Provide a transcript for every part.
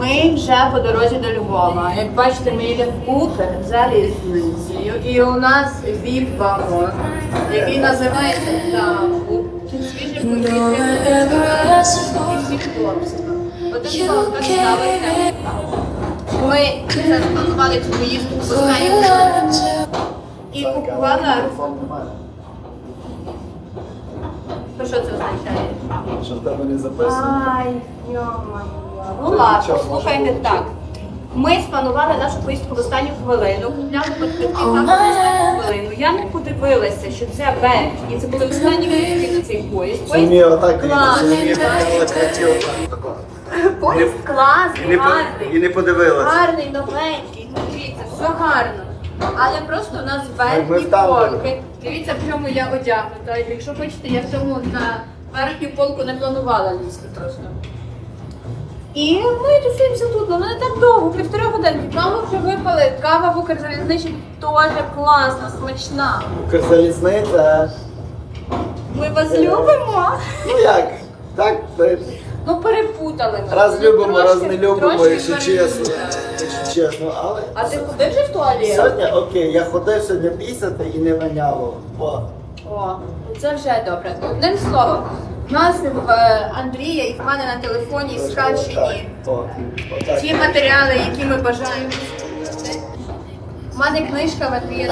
Ми вже по дорозі до Львова. Як бачите, ми їдемо в Укр залізницею. І у нас віп-вагон, який називається там «Під свіжим повітрям і так. Ми запланували цю поїздку і купували арфон. Що це означає? Що в тебе не записано? Ай, йо-моє. Ну ладно, слухайте так. Ми спланували нашу поїздку в останню хвилину, купляли квитки на останню хвилину. Я не подивилася, що це верх, і це були останні квитки на цей поїзд. Поїзд Сумі отак клас. Хотів. Поїзд класний, гарний. І не подивилася. Гарний, новенький, ну, дивіться, все гарно. Але просто у нас Ми полки. Дивіться, в чому я одягнута. Якщо хочете, я в цьому на верхню полку не планувала лізти просто. І ми тусуємося тут, ну не так довго, півтори годинки. Каву вже випали, кава в Укрзалізничі теж класна, смачна. Укрзалізниця. Ми вас любимо. Ну як? Так, це Ну перепутали ми. раз любимо, раз не любимо, трошки якщо чесно. перепутали. Якщо чесно, але. А ти ходив вже в туалет? Сьогодні окей, я ходив сьогодні пісяти і не воняло. О. О, це вже добре. Одним словом, в нас в е, Андрія і в мене на телефоні скачені ті матеріали, які ми бажаємо. У мене книжка в Андрія.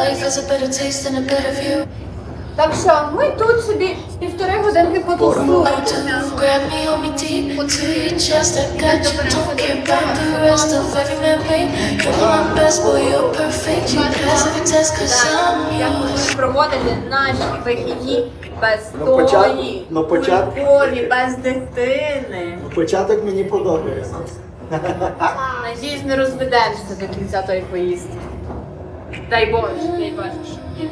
Так що ми тут собі півтори годинки потусуємося. Yours. ми проводити наші вихідні без Ну, почат- тої, ну, почат- культурі, без дитини. Початок мені подобається. Надіюсь, не розведемося до кінця тої поїздки. Дай Боже, дай Боже. щоб ні.